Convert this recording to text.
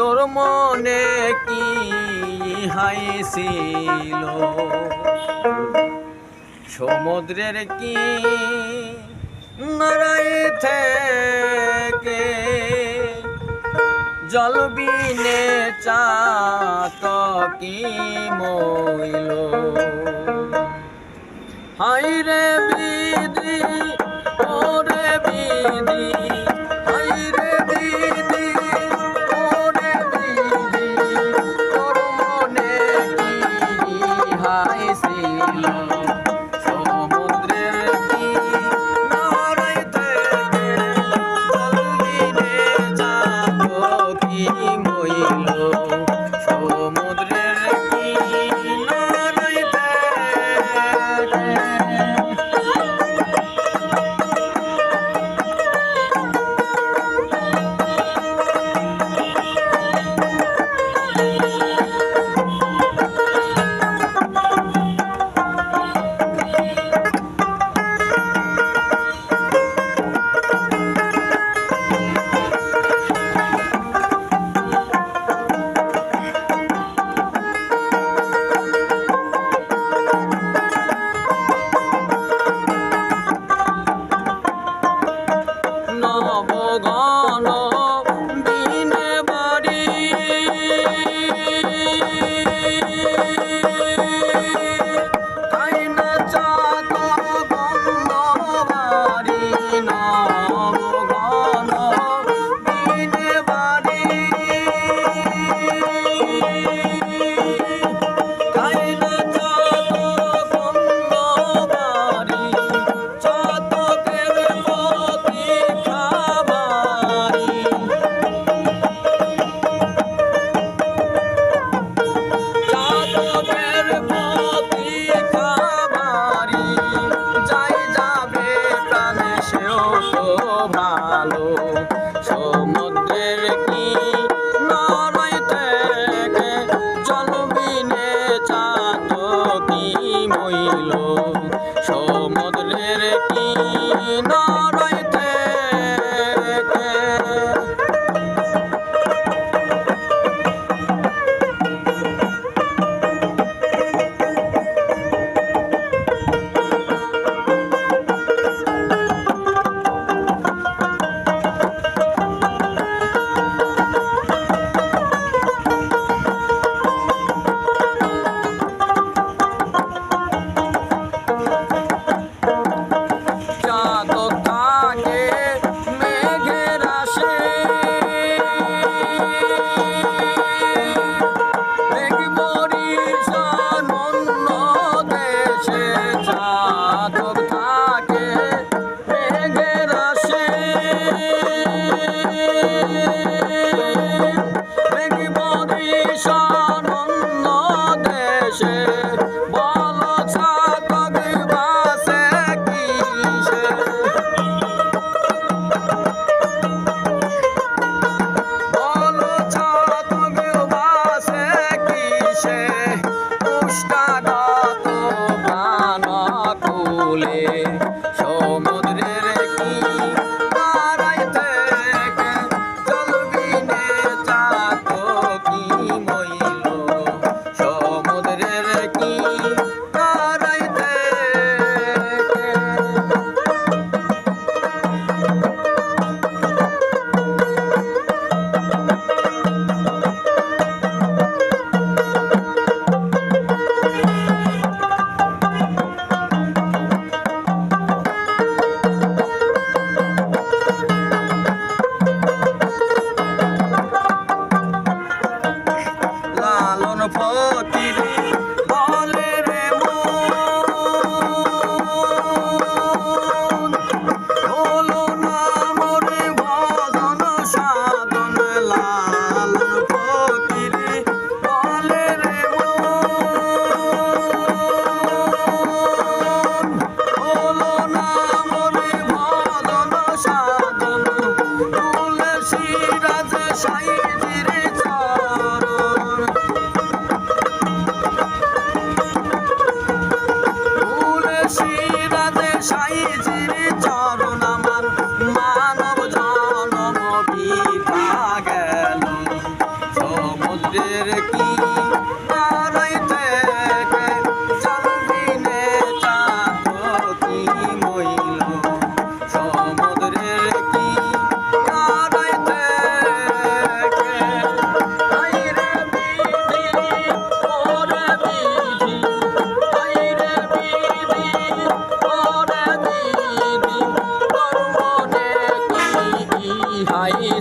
তোর মনে কি হাইছিল সমুদ্রের কি নারাই থেকে জলবিনে চা কি মইল? হাই রে বিদি Bogom. ভালো। সমুদ্রের কি নরই থেকে জল বিনে চাত কি মইল? Ole. সাইদিরে Bye.